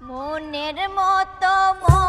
মনের মতো মন